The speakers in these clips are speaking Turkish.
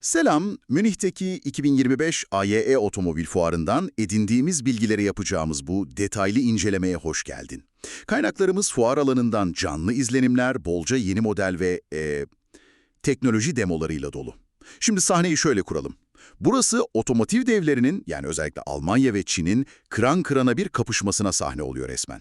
Selam, Münih'teki 2025 AYE Otomobil Fuarı'ndan edindiğimiz bilgileri yapacağımız bu detaylı incelemeye hoş geldin. Kaynaklarımız fuar alanından canlı izlenimler, bolca yeni model ve eee, teknoloji demolarıyla dolu. Şimdi sahneyi şöyle kuralım. Burası otomotiv devlerinin yani özellikle Almanya ve Çin'in kıran kırana bir kapışmasına sahne oluyor resmen.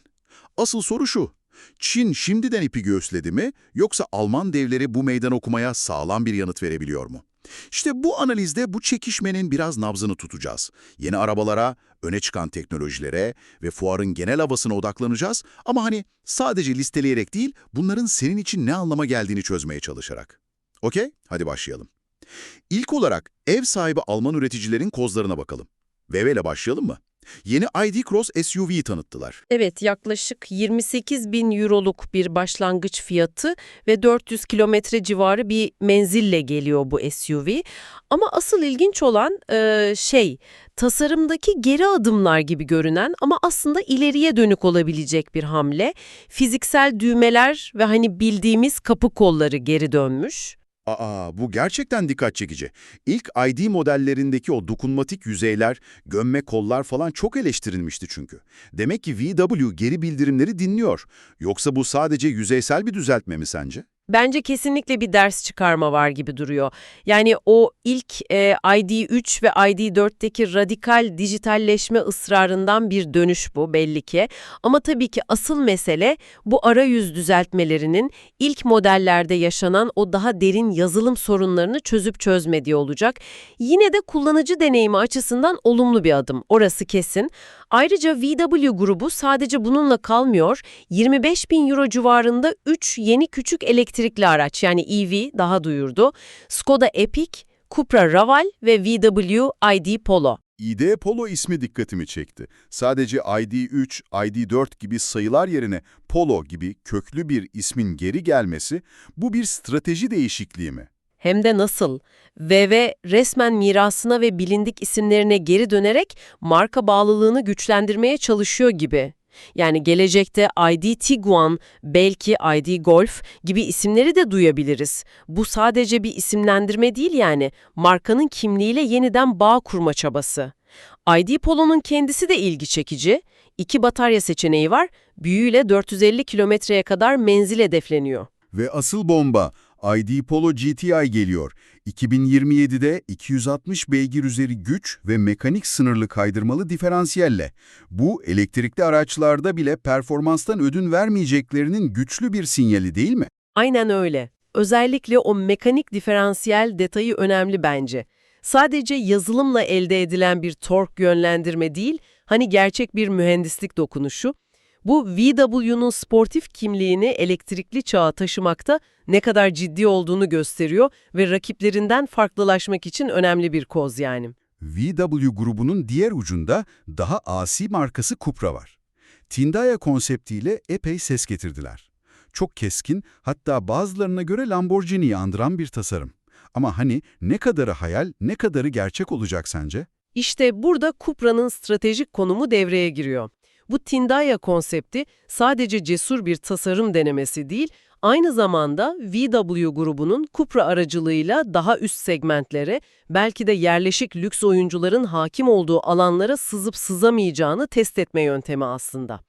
Asıl soru şu, Çin şimdiden ipi göğüsledi mi yoksa Alman devleri bu meydan okumaya sağlam bir yanıt verebiliyor mu? İşte bu analizde bu çekişmenin biraz nabzını tutacağız. Yeni arabalara, öne çıkan teknolojilere ve fuarın genel havasına odaklanacağız ama hani sadece listeleyerek değil, bunların senin için ne anlama geldiğini çözmeye çalışarak. Okey? Hadi başlayalım. İlk olarak ev sahibi Alman üreticilerin kozlarına bakalım. VW ile başlayalım mı? Yeni ID Cross SUV'yi tanıttılar. Evet, yaklaşık 28 bin euroluk bir başlangıç fiyatı ve 400 kilometre civarı bir menzille geliyor bu SUV. Ama asıl ilginç olan e, şey, tasarımdaki geri adımlar gibi görünen ama aslında ileriye dönük olabilecek bir hamle. Fiziksel düğmeler ve hani bildiğimiz kapı kolları geri dönmüş. Aa, bu gerçekten dikkat çekici. İlk ID modellerindeki o dokunmatik yüzeyler, gömme kollar falan çok eleştirilmişti çünkü. Demek ki VW geri bildirimleri dinliyor. Yoksa bu sadece yüzeysel bir düzeltme mi sence? Bence kesinlikle bir ders çıkarma var gibi duruyor. Yani o ilk e, ID3 ve ID4'teki radikal dijitalleşme ısrarından bir dönüş bu belli ki. Ama tabii ki asıl mesele bu arayüz düzeltmelerinin ilk modellerde yaşanan o daha derin yazılım sorunlarını çözüp çözmediği olacak. Yine de kullanıcı deneyimi açısından olumlu bir adım, orası kesin. Ayrıca VW grubu sadece bununla kalmıyor, 25 bin euro civarında 3 yeni küçük elektrikli araç yani EV daha duyurdu. Skoda Epic, Cupra Raval ve VW ID Polo. ID Polo ismi dikkatimi çekti. Sadece ID3, ID4 gibi sayılar yerine Polo gibi köklü bir ismin geri gelmesi, bu bir strateji değişikliği mi? Hem de nasıl? VW resmen mirasına ve bilindik isimlerine geri dönerek marka bağlılığını güçlendirmeye çalışıyor gibi. Yani gelecekte ID Tiguan, belki ID Golf gibi isimleri de duyabiliriz. Bu sadece bir isimlendirme değil yani, markanın kimliğiyle yeniden bağ kurma çabası. ID Polo'nun kendisi de ilgi çekici. İki batarya seçeneği var, büyüğüyle 450 kilometreye kadar menzil hedefleniyor. Ve asıl bomba, ID Polo GTI geliyor. 2027'de 260 beygir üzeri güç ve mekanik sınırlı kaydırmalı diferansiyelle. Bu, elektrikli araçlarda bile performanstan ödün vermeyeceklerinin güçlü bir sinyali değil mi? Aynen öyle. Özellikle o mekanik diferansiyel detayı önemli bence. Sadece yazılımla elde edilen bir tork yönlendirme değil, hani gerçek bir mühendislik dokunuşu. Bu VW'nun sportif kimliğini elektrikli çağa taşımakta ne kadar ciddi olduğunu gösteriyor ve rakiplerinden farklılaşmak için önemli bir koz yani. VW grubunun diğer ucunda daha asi markası Cupra var. Tindaya konseptiyle epey ses getirdiler. Çok keskin, hatta bazılarına göre Lamborghini'yi andıran bir tasarım. Ama hani ne kadarı hayal, ne kadarı gerçek olacak sence? İşte burada Cupra'nın stratejik konumu devreye giriyor. Bu Tindaya konsepti sadece cesur bir tasarım denemesi değil, aynı zamanda VW grubunun Cupra aracılığıyla daha üst segmentlere, belki de yerleşik lüks oyuncuların hakim olduğu alanlara sızıp sızamayacağını test etme yöntemi aslında.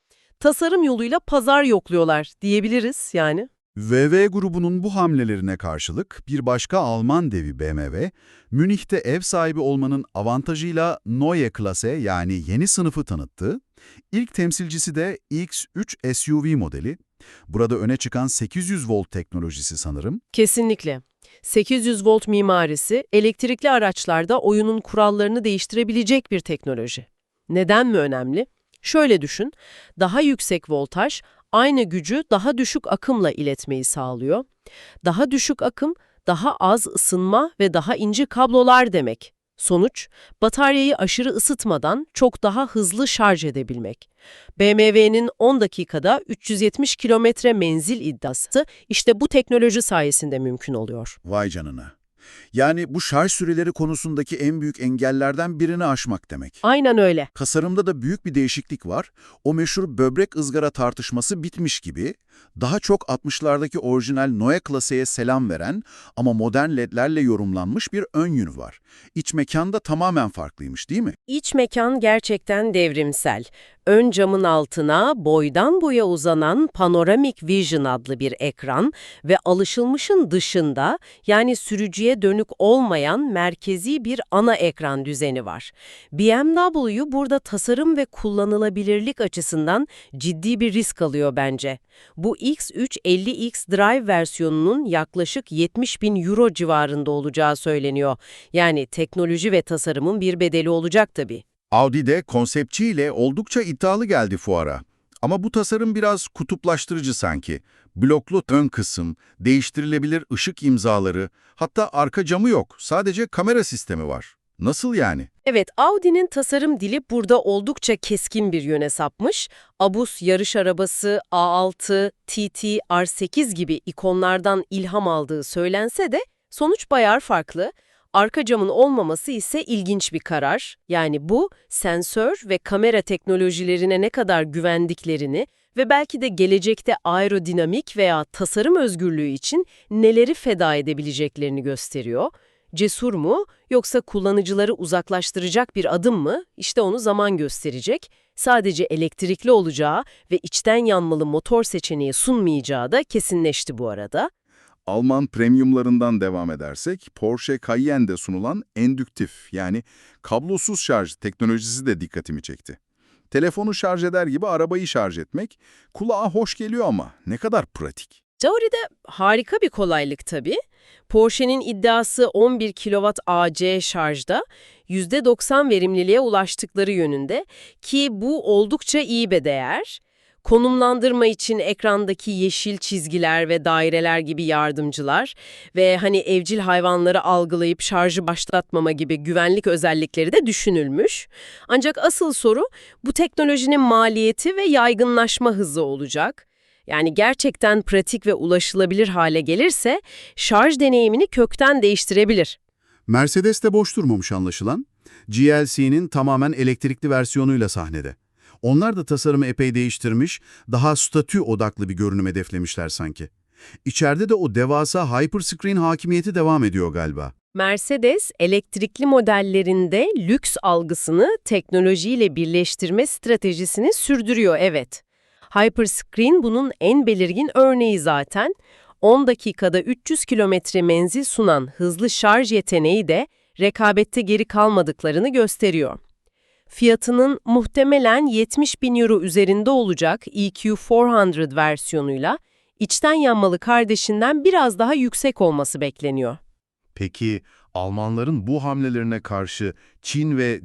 Tasarım yoluyla pazar yokluyorlar diyebiliriz yani. VW grubunun bu hamlelerine karşılık bir başka Alman devi BMW, Münih'te ev sahibi olmanın avantajıyla Neue Klasse yani yeni sınıfı tanıttı. İlk temsilcisi de X3 SUV modeli. Burada öne çıkan 800 volt teknolojisi sanırım. Kesinlikle. 800 volt mimarisi, elektrikli araçlarda oyunun kurallarını değiştirebilecek bir teknoloji. Neden mi önemli? Şöyle düşün, daha yüksek voltaj, aynı gücü daha düşük akımla iletmeyi sağlıyor. Daha düşük akım, daha az ısınma ve daha ince kablolar demek. Sonuç, bataryayı aşırı ısıtmadan çok daha hızlı şarj edebilmek. BMW'nin 10 dakikada 370 kilometre menzil iddiası işte bu teknoloji sayesinde mümkün oluyor. Vay canına. Yani bu şarj süreleri konusundaki en büyük engellerden birini aşmak demek. Aynen öyle. Tasarımda da büyük bir değişiklik var. O meşhur böbrek ızgara tartışması bitmiş gibi, daha çok 60'lardaki orijinal Noe klaseye selam veren ama modern ledlerle yorumlanmış bir ön yönü var. İç mekanda tamamen farklıymış değil mi? İç mekan gerçekten devrimsel. Ön camın altına boydan boya uzanan Panoramic Vision adlı bir ekran ve alışılmışın dışında yani sürücüye dönük olmayan merkezi bir ana ekran düzeni var. BMW burada tasarım ve kullanılabilirlik açısından ciddi bir risk alıyor bence. Bu X350X Drive versiyonunun yaklaşık 70 bin euro civarında olacağı söyleniyor. Yani teknoloji ve tasarımın bir bedeli olacak tabii. Audi de konseptçiyle oldukça iddialı geldi fuara. Ama bu tasarım biraz kutuplaştırıcı sanki. Bloklu ön kısım, değiştirilebilir ışık imzaları, hatta arka camı yok, sadece kamera sistemi var. Nasıl yani? Evet, Audi'nin tasarım dili burada oldukça keskin bir yöne sapmış. Abus yarış arabası, A6, TT, R8 gibi ikonlardan ilham aldığı söylense de sonuç bayağı farklı. Arka camın olmaması ise ilginç bir karar. Yani bu, sensör ve kamera teknolojilerine ne kadar güvendiklerini ve belki de gelecekte aerodinamik veya tasarım özgürlüğü için neleri feda edebileceklerini gösteriyor. Cesur mu yoksa kullanıcıları uzaklaştıracak bir adım mı? İşte onu zaman gösterecek. Sadece elektrikli olacağı ve içten yanmalı motor seçeneği sunmayacağı da kesinleşti bu arada. Alman premiumlarından devam edersek, Porsche Cayenne'de sunulan endüktif yani kablosuz şarj teknolojisi de dikkatimi çekti. Telefonu şarj eder gibi arabayı şarj etmek kulağa hoş geliyor ama ne kadar pratik. Teoride harika bir kolaylık tabii. Porsche'nin iddiası 11 kW AC şarjda %90 verimliliğe ulaştıkları yönünde ki bu oldukça iyi bir değer. Konumlandırma için ekrandaki yeşil çizgiler ve daireler gibi yardımcılar ve hani evcil hayvanları algılayıp şarjı başlatmama gibi güvenlik özellikleri de düşünülmüş. Ancak asıl soru bu teknolojinin maliyeti ve yaygınlaşma hızı olacak. Yani gerçekten pratik ve ulaşılabilir hale gelirse şarj deneyimini kökten değiştirebilir. Mercedes de boş durmamış anlaşılan. GLC'nin tamamen elektrikli versiyonuyla sahnede. Onlar da tasarımı epey değiştirmiş, daha statü odaklı bir görünüm hedeflemişler sanki. İçeride de o devasa hyperscreen hakimiyeti devam ediyor galiba. Mercedes, elektrikli modellerinde lüks algısını teknolojiyle birleştirme stratejisini sürdürüyor, evet. Hyperscreen bunun en belirgin örneği zaten. 10 dakikada 300 kilometre menzil sunan hızlı şarj yeteneği de rekabette geri kalmadıklarını gösteriyor. Fiyatının muhtemelen 70 bin euro üzerinde olacak EQ400 versiyonuyla içten yanmalı kardeşinden biraz daha yüksek olması bekleniyor. Peki Almanların bu hamlelerine karşı Çin ve